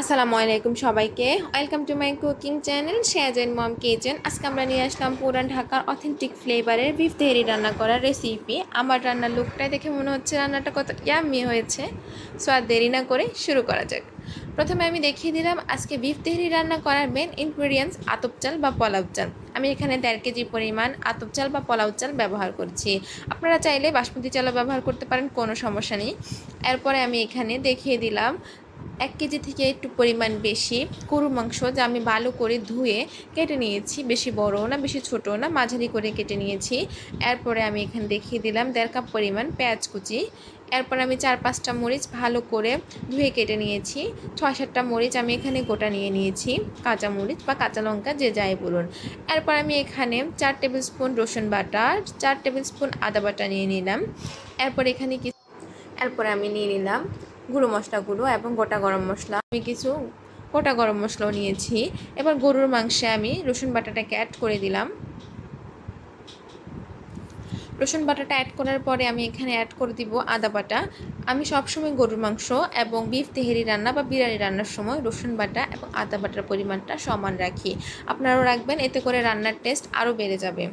আসসালামু আলাইকুম সবাইকে। Welcome to my cooking channel শেয়াজেন mom kitchen আজকে আমরা নিয়ে আসলাম পুরান ঢাকার অথেন্টিক ফ্লেভারের বিফ তেহরি রান্না করার রেসিপি আমার রান্নার লুকটাই দেখে মনে হচ্ছে রান্নাটা কত ইয়াম্মি হয়েছে। সো আর দেরি না করে শুরু করা যাক। প্রথমে আমি দেখিয়ে দিলাম আজকে বিফ তেহরি রান্না করার মেন ইনগ্রিডিয়েন্টস আতপ চাল বা পলাউ চাল। আমি এখানে দেড় কেজি পরিমাণ আতপ চাল বা পলাউ চাল ব্যবহার করছি। আপনারা চাইলে বাসমতি চালও ব্যবহার করতে পারেন, কোনো সমস্যা নেই। এরপরে আমি এখানে দেখিয়ে দিলাম এক কেজি থেকে একটু পরিমাণ বেশি গরু মাংস যা আমি ভালো করে ধুয়ে কেটে নিয়েছি। বেশি বড় না, বেশি ছোট না, মাঝারি করে কেটে নিয়েছি। এরপরে আমি এখানে দেখিয়ে দিলাম দেড় কাপ পরিমাণ পেঁয়াজ কুচি। এরপর আমি চার পাঁচটা মরিচ ভালো করে ধুয়ে কেটে নিয়েছি। ছয় সাতটা মরিচ আমি এখানে গোটা নিয়ে নিয়েছি, কাঁচা মরিচ বা কাঁচা লঙ্কা, যে যাই বলুন। এরপর আমি এখানে চার টেবিল স্পুন রসুন বাটা, চার টেবিল স্পুন আদা বাটা নিয়ে নিলাম। এরপর এখানে কি এরপরে আমি নিয়ে নিলাম গুঁড়ো মশলাগুলো এবং গোটা গরম মশলা। আমি কিছু গোটা গরম মশলাও নিয়েছি। এবার গরুর মাংসে আমি রসুন বাটাটাকে অ্যাড করে দিলাম। রসুন বাটাটা অ্যাড করার পরে আমি এখানে অ্যাড করে দিব আদা বাটা। আমি সবসময় গরুর মাংস এবং বিফ তেহেরি রান্না বা বিরিয়ানি রান্নার সময় রসুন বাটা এবং আদা বাটার পরিমাণটা সমান রাখি। আপনারাও রাখবেন, এতে করে রান্নার টেস্ট আরও বেড়ে যাবে।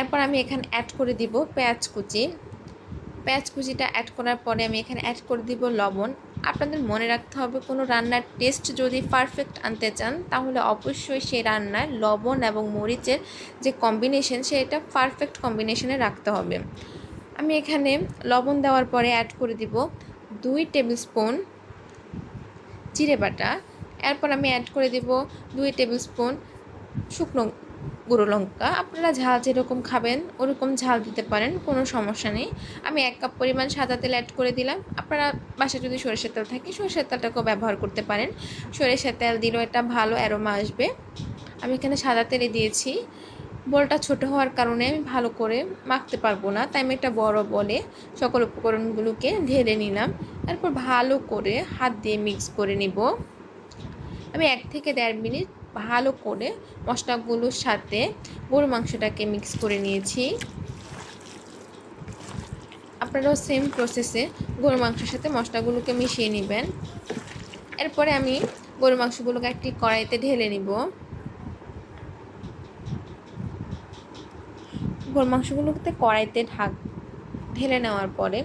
এরপর আমি এখানে অ্যাড করে দিব পেঁয়াজ কুচি। পেঁয়াজ কুচিটা অ্যাড করার পরে আমি এখানে অ্যাড করে দিব লবণ। আপনাদের মনে রাখতে হবে, কোনো রান্নার টেস্ট যদি পারফেক্ট আনতে চান, তাহলে অবশ্যই সেই রান্নায় লবণ এবং মরিচের যে কম্বিনেশন সেটা পারফেক্ট কম্বিনেশনে রাখতে হবে। আমি এখানে লবণ দেওয়ার পরে অ্যাড করে দিব দুই টেবিল স্পুন জিরে বাটা। এরপর আমি অ্যাড করে দিব দুই টেবিল স্পুন শুকনো গুঁড়ো লঙ্কা। আপনারা ঝাল যেরকম খাবেন, ওরকম ঝাল দিতে পারেন, কোনো সমস্যা নেই। আমি এক কাপ পরিমাণ সাদা তেল অ্যাড করে দিলাম। আপনারা বাসায় যদি সরিষার তেল থাকে, সরিষার তেলটাকেও ব্যবহার করতে পারেন। সরিষার তেল দিলেও এটা ভালো অ্যারোমা আসবে। আমি এখানে সাদা তেলে দিয়েছি। বলটা ছোট হওয়ার কারণে আমি ভালো করে মাখতে পারব না, তাই আমি একটা বড় বলে সকল উপকরণগুলোকে ঢেলে নিলাম। তারপর ভালো করে হাত দিয়ে মিক্স করে নিব। আমি এক থেকে দেড় মিনিট ভালো করে মশলাগুলোর সাথে গরু মাংসটাকে মিক্স করে নিয়েছি। আপনারাও সেম প্রসেসে গরু মাংসের সাথে মশলাগুলোকে মিশিয়ে নেবেন। এরপরে আমি গরু মাংসগুলোকে একটি কড়াইতে ঢেলে নিব। গরু মাংসগুলোতে কড়াইতে ঢাক, ঢেলে নেওয়ার পরে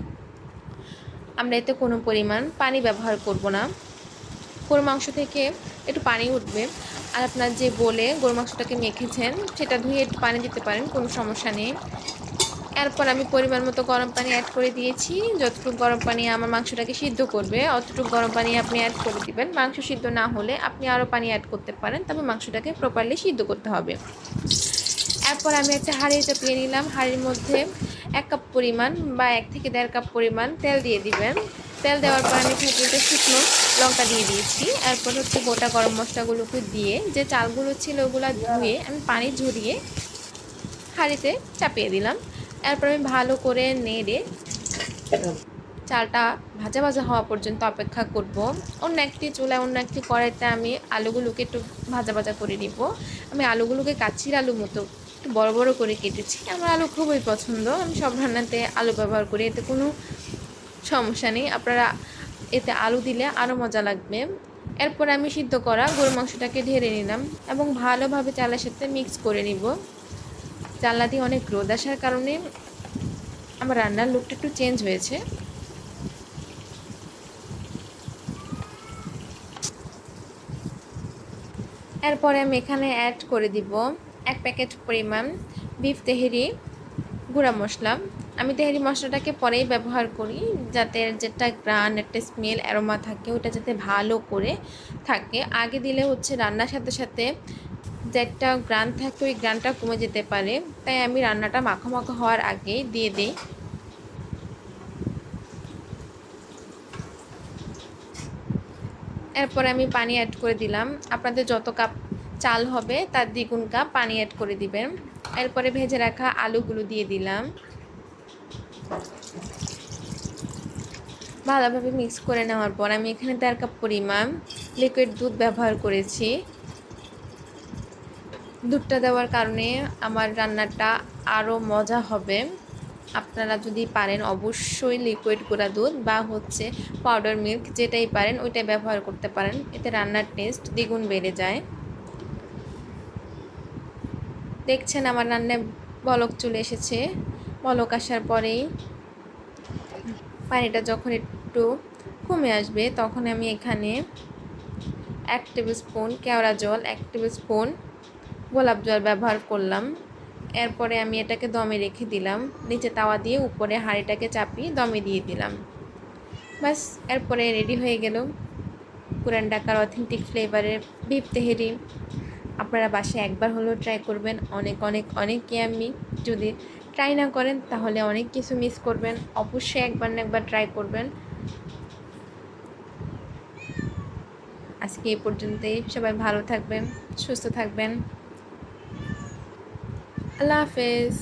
আমরা এতে কোনো পরিমাণ পানি ব্যবহার করব না। গরু মাংস থেকে একটু পানি উঠবে। আর আপনার যে বলে গরু মাংসটাকে মেখেছেন, সেটা ধুয়ে পানি দিতে পারেন, কোনো সমস্যা নেই। এরপর আমি পরিমাণ মতো গরম পানি অ্যাড করে দিয়েছি। যতটুকু গরম পানি আমার মাংসটাকে সিদ্ধ করবে, অতটুকু গরম পানি আপনি অ্যাড করে দিবেন। মাংস সিদ্ধ না হলে আপনি আরও পানি অ্যাড করতে পারেন, তবে মাংসটাকে প্রপারলি সিদ্ধ করতে হবে। এরপর আমি একটা হাঁড়ি চাপিয়ে নিলাম। হাঁড়ির মধ্যে এক কাপ পরিমাণ বা এক থেকে দেড় কাপ পরিমাণ তেল দিয়ে দিবেন। তেল দেওয়ার পর আমি দুটো শুকনো লঙ্কা দিয়ে দিয়েছি। এরপর হচ্ছে গোটা গরম মশলাগুলোকে দিয়ে যে চালগুলো ছিল ওগুলো ধুয়ে আমি পানি ঝরিয়ে হাঁড়িতে চাপিয়ে দিলাম। এরপর আমি ভালো করে নেড়ে চালটা ভাজা ভাজা হওয়া পর্যন্ত অপেক্ষা করব। অন্য একটি চুলায় অন্য একটি কড়াইতে আমি আলুগুলোকে একটু ভাজা ভাজা করে নিব। আমি আলুগুলোকে কাচির আলু মতো একটু বড় বড় করে কেটেছি। আমার আলু খুবই পছন্দ। আমি সব রান্নাতে আলু ব্যবহার করি। এতে কোনো সমস্যা নেই। আপনারা এতে আলু দিলে আরও মজা লাগবে। এরপর আমি সিদ্ধ করা গরু মাংসটাকে ঢেলে নিলাম এবং ভালোভাবে চালের সাথে মিক্স করে নিব। চাল্লা দিয়ে অনেক রোদ আসার কারণে আমার রান্নার লুকটা একটু চেঞ্জ হয়েছে। এরপরে আমি এখানে অ্যাড করে দিব এক প্যাকেট পরিমাণ বিফ তেহেরি, গুঁড়া মশলা। আমি তেহারি মশলাটাকে পরেই ব্যবহার করি, যাতে যেটা গ্রান, একটা স্মেল অ্যারোমা থাকে, ওটা যাতে ভালো করে থাকে। আগে দিলে হচ্ছে রান্নার সাথে সাথে যে একটা গ্রান থাকে ওই গ্রানটা কমে যেতে পারে। তাই আমি রান্নাটা মাখো মাখো হওয়ার আগেই দিয়ে দিই। এরপরে আমি পানি অ্যাড করে দিলাম। আপনাদের যত কাপ চাল হবে, তার দ্বিগুণ কাপ পানি অ্যাড করে দিবেন। এরপরে ভেজে রাখা আলুগুলো দিয়ে দিলাম। ভালোভাবে মিক্স করে নেওয়ার পর আমি এখানে দেড় কাপ পরিমাণ লিকুইড দুধ ব্যবহার করেছি। দুধটা দেওয়ার কারণে আমার রান্নাটা আরও মজা হবে। আপনারা যদি পারেন অবশ্যই লিকুইড গুঁড়া দুধ বা হচ্ছে পাউডার মিল্ক যেটাই পারেন ওইটাই ব্যবহার করতে পারেন, এতে রান্নার টেস্ট দ্বিগুণ বেড়ে যায়। দেখছেন আমার রান্নায় বলক চলে এসেছে। বলক আসার পরেই পানিটা যখন একটু কমে আসবে, তখন আমি এখানে এক টেবিল স্পুন কেওড়া জল, এক টেবিল স্পুন গোলাপ জল ব্যবহার করলাম। এরপরে আমি এটাকে দমে রেখে দিলাম। নিচে তাওয়া দিয়ে উপরে হাঁড়িটাকে চাপিয়ে দমে দিয়ে দিলাম। বাস এরপরে রেডি হয়ে গেল পুরান ঢাকার অথেন্টিক ফ্লেভারের বিপ তেহেরি। আপনারা বাসায় একবার হলেও ট্রাই করবেন। অনেক অনেক অনেক আমি যদি ট্রাই না করেন, তাহলে অনেক কিছু মিস করবেন। অবশ্যই একবার না একবার ট্রাই করবেন। আজকে এ পর্যন্তই। সবাই ভালো থাকবেন, সুস্থ থাকবেন। আল্লাহ হাফেজ।